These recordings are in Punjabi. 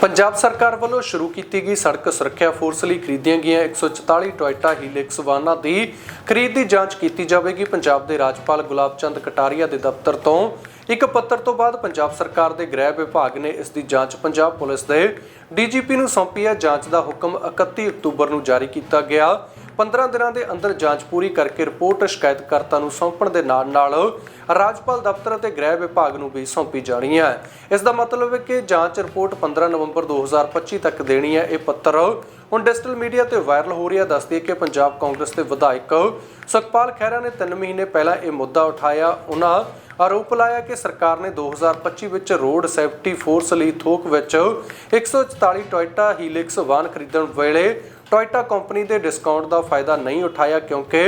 ਪੰਜਾਬ ਸਰਕਾਰ ਵੱਲੋਂ ਸ਼ੁਰੂ ਕੀਤੀ ਗਈ ਸੜਕ ਸੁਰੱਖਿਆ ਫੋਰਸ ਲਈ ਖਰੀਦੀਆਂ ਗਈਆਂ 144 ਟੋਇਟਾ ਹੀਲੈਕਸ ਵਾਹਨਾਂ ਦੀ ਖਰੀਦ ਦੀ ਜਾਂਚ ਕੀਤੀ ਜਾਵੇਗੀ। ਪੰਜਾਬ ਦੇ ਰਾਜਪਾਲ ਗੁਲਾਬ ਚੰਦ ਕਟਾਰੀਆ ਦੇ ਦਫ਼ਤਰ ਤੋਂ ਇੱਕ ਪੱਤਰ ਤੋਂ ਬਾਅਦ ਪੰਜਾਬ ਸਰਕਾਰ ਦੇ ਗ੍ਰਹਿ ਵਿਭਾਗ ਨੇ ਇਸ ਦੀ ਜਾਂਚ ਪੰਜਾਬ ਪੁਲਿਸ ਦੇ ਡੀਜੀਪੀ ਨੂੰ ਸੌਂਪੀ ਹੈ। ਜਾਂਚ ਦਾ ਹੁਕਮ 31 ਅਕਤੂਬਰ ਨੂੰ ਜਾਰੀ ਕੀਤਾ ਗਿਆ। 15 ਦਿਨਾਂ ਦੇ ਅੰਦਰ ਜਾਂਚ ਪੂਰੀ ਕਰਕੇ ਰਿਪੋਰਟ ਸ਼ਿਕਾਇਤਕਰਤਾ ਨੂੰ ਸੌਂਪਣ ਦੇ ਨਾਲ ਨਾਲ ਰਾਜਪਾਲ ਦਫ਼ਤਰ ਅਤੇ ਗ੍ਰਹਿ ਵਿਭਾਗ ਨੂੰ ਵੀ ਸੌਂਪੀ ਜਾਣੀ ਹੈ। ਇਸ ਦਾ ਮਤਲਬ ਹੈ ਕਿ ਜਾਂਚ ਰਿਪੋਰਟ 15 ਨਵੰਬਰ 2025 ਤੱਕ ਦੇਣੀ ਹੈ। ਇਹ ਪੱਤਰ ਹੁਣ ਡਿਜੀਟਲ ਮੀਡੀਆ ਤੇ ਵਾਇਰਲ ਹੋ ਰਿਹਾ ਦੱਸਦੀ ਹੈ ਕਿ ਪੰਜਾਬ ਕਾਂਗਰਸ ਦੇ ਵਿਧਾਇਕ ਸੁਖਪਾਲ ਖਹਿਰਾ ਨੇ 3 ਮਹੀਨੇ ਪਹਿਲਾਂ ਇਹ ਮੁੱਦਾ ਉਠਾਇਆ। ਉਹਨਾਂ ਆਰੋਪ ਲਾਇਆ ਕਿ ਸਰਕਾਰ ਨੇ 2025 ਵਿੱਚ ਰੋਡ ਸੇਫਟੀ ਫੋਰਸ ਲਈ ਥੋਕ ਵਿੱਚ 144 ਟੋਇਟਾ ਹੀਲਿਕਸ ਵਾਹਨ ਖਰੀਦਣ ਵੇਲੇ ਟੋਇਟਾ ਕੰਪਨੀ ਦੇ ਡਿਸਕਾਊਂਟ ਦਾ ਫਾਇਦਾ ਨਹੀਂ ਉਠਾਇਆ ਕਿਉਂਕਿ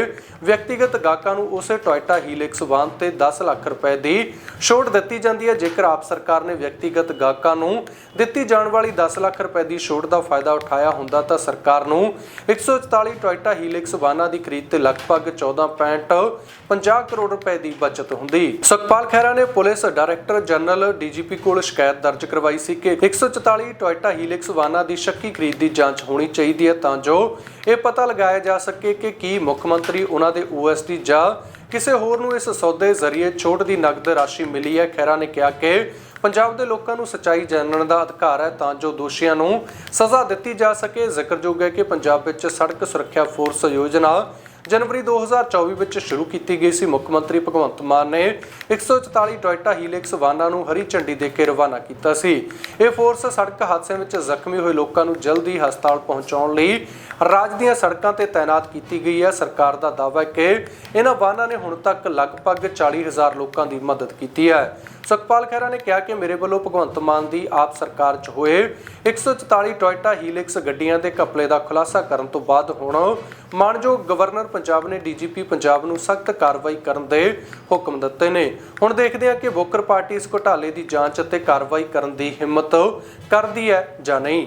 ਵਿਅਕਤੀਗਤ ਗਾਹਕਾਂ ਨੂੰ ਉਸੇ ਟੋਇਟਾ ਹੀਲਿਕਸ ਵਾਹਨ ਤੇ 10 ਲੱਖ ਰੁਪਏ ਦੀ ਛੋਟ ਦਿੱਤੀ ਜਾਂਦੀ ਹੈ। ਜੇਕਰ ਆਪ ਸਰਕਾਰ ਨੇ ਵਿਅਕਤੀਗਤ ਗਾਹਕਾਂ ਨੂੰ ਦਿੱਤੀ ਜਾਣ ਵਾਲੀ 10 ਲੱਖ ਰੁਪਏ ਦੀ ਛੋਟ ਦਾ ਫਾਇਦਾ ਉਠਾਇਆ ਹੁੰਦਾ ਤਾਂ ਸਰਕਾਰ ਨੂੰ 144 ਟੋਇਟਾ ਹੀਲਿਕਸ ਵਾਹਨਾਂ ਦੀ ਖਰੀਦ ਤੇ ਲਗਭਗ 14.50 ਕਰੋੜ ਰੁਪਏ ਦੀ ਬਚਤ ਹੁੰਦੀ। ਸੁਖਪਾਲ ਖਹਿਰਾ ਨੇ ਪੁਲਿਸ ਡਾਇਰੈਕਟਰ ਜਨਰਲ ਡੀਜੀਪੀ ਕੋਲ ਸ਼ਿਕਾਇਤ ਦਰਜ ਕਰਵਾਈ ਸੀ ਕਿ 144 ਟੋਇਟਾ ਹੀਲਿਕਸ ਵਾਹਨਾਂ ਦੀ ਸ਼ੱਕੀ ਖਰੀਦ ਦੀ ਜਾਂਚ ਹੋਣੀ ਚਾਹੀਦੀ ਹੈ ਤਾਂ ਜੋ ਇਹ ਪਤਾ ਲਗਾਇਆ ਜਾ ਸਕੇ ਕਿ ਕੀ ਮੁੱਖ ਮੰਤਰੀ ਉਹਨਾਂ ਦੇ ਓਐਸਡੀ ਜਾਂ ਕਿਸੇ ਹੋਰ ਨੂੰ ਇਸ ਸੌਦੇ ਜ਼ਰੀਏ ਛੋਟ ਦੀ ਨਕਦ ਰਾਸ਼ੀ ਮਿਲੀ ਹੈ। ਖਹਿਰਾ ਨੇ ਕਿਹਾ ਕਿ ਪੰਜਾਬ ਦੇ ਲੋਕਾਂ ਨੂੰ ਸੱਚਾਈ ਜਾਣਨ ਦਾ ਅਧਿਕਾਰ ਹੈ ਤਾਂ ਜੋ ਦੋਸ਼ੀਆਂ ਨੂੰ ਸਜ਼ਾ ਦਿੱਤੀ ਜਾ ਸਕੇ। ਜ਼ਿਕਰਯੋਗ ਹੈ ਕਿ ਪੰਜਾਬ ਵਿੱਚ ਸੜਕ ਸੁਰੱਖਿਆ ਫੋਰਸ ਯੋਜਨਾ ਜਨਵਰੀ 2024 ਵਿੱਚ ਸ਼ੁਰੂ ਕੀਤੀ ਗਈ ਸੀ ਮੁੱਖ ਮੰਤਰੀ ਭਗਵੰਤ ਮਾਨ ਨੇ 144 ਟੋਇਟਾ ਹੀਲਿਕਸ ਵਾਹਨਾਂ ਨੂੰ ਹਰੀ ਝੰਡੀ ਦੇ ਕੇ ਰਵਾਨਾ ਕੀਤਾ ਸੀ। ਇਹ ਫੋਰਸ ਸੜਕ ਹਾਦਸਿਆਂ ਵਿੱਚ ਜ਼ਖਮੀ ਹੋਏ ਲੋਕਾਂ ਨੂੰ ਜਲਦੀ ਹਸਪਤਾਲ ਪਹੁੰਚਾਉਣ ਲਈ ਰਾਜ ਦੀਆਂ ਸੜਕਾਂ ਤੇ ਤਾਇਨਾਤ ਕੀਤੀ ਗਈ ਹੈ। ਸਰਕਾਰ ਦਾ ਦਾਅਵਾ ਹੈ ਕਿ ਇਹਨਾਂ ਵਾਹਨਾਂ ਨੇ ਹੁਣ ਤੱਕ ਲਗਭਗ 40000 ਲੋਕਾਂ ਦੀ ਮਦਦ ਕੀਤੀ ਹੈ। ਸੁਖਪਾਲ ਖਹਿਰਾ ਨੇ ਕਿਹਾ ਕਿ ਮੇਰੇ ਵੱਲੋਂ ਭਗਵੰਤ ਮਾਨ ਦੀ ਆਪ ਸਰਕਾਰ 'ਚ ਹੋਏ 144 ਟੋਇਟਾ ਹੀਲਿਕਸ ਗੱਡੀਆਂ ਦੇ ਘਪਲੇ ਦਾ ਖੁਲਾਸਾ ਕਰਨ ਤੋਂ ਬਾਅਦ ਹੁਣ ਮਾਨਯੋਗ ਗਵਰਨਰ ਪੰਜਾਬ ਨੇ ਡੀਜੀਪੀ ਪੰਜਾਬ ਨੂੰ ਸਖਤ ਕਾਰਵਾਈ ਕਰਨ ਦੇ ਹੁਕਮ ਦਿੱਤੇ ਨੇ। ਹੁਣ ਦੇਖਦੇ ਹਾਂ ਕਿ ਵੋਕਰ ਪਾਰਟੀ ਇਸ ਘੁਟਾਲੇ ਦੀ ਜਾਂਚ ਅਤੇ ਕਾਰਵਾਈ ਕਰਨ ਦੀ ਹਿੰਮਤ ਕਰਦੀ ਹੈ ਜਾਂ ਨਹੀਂ।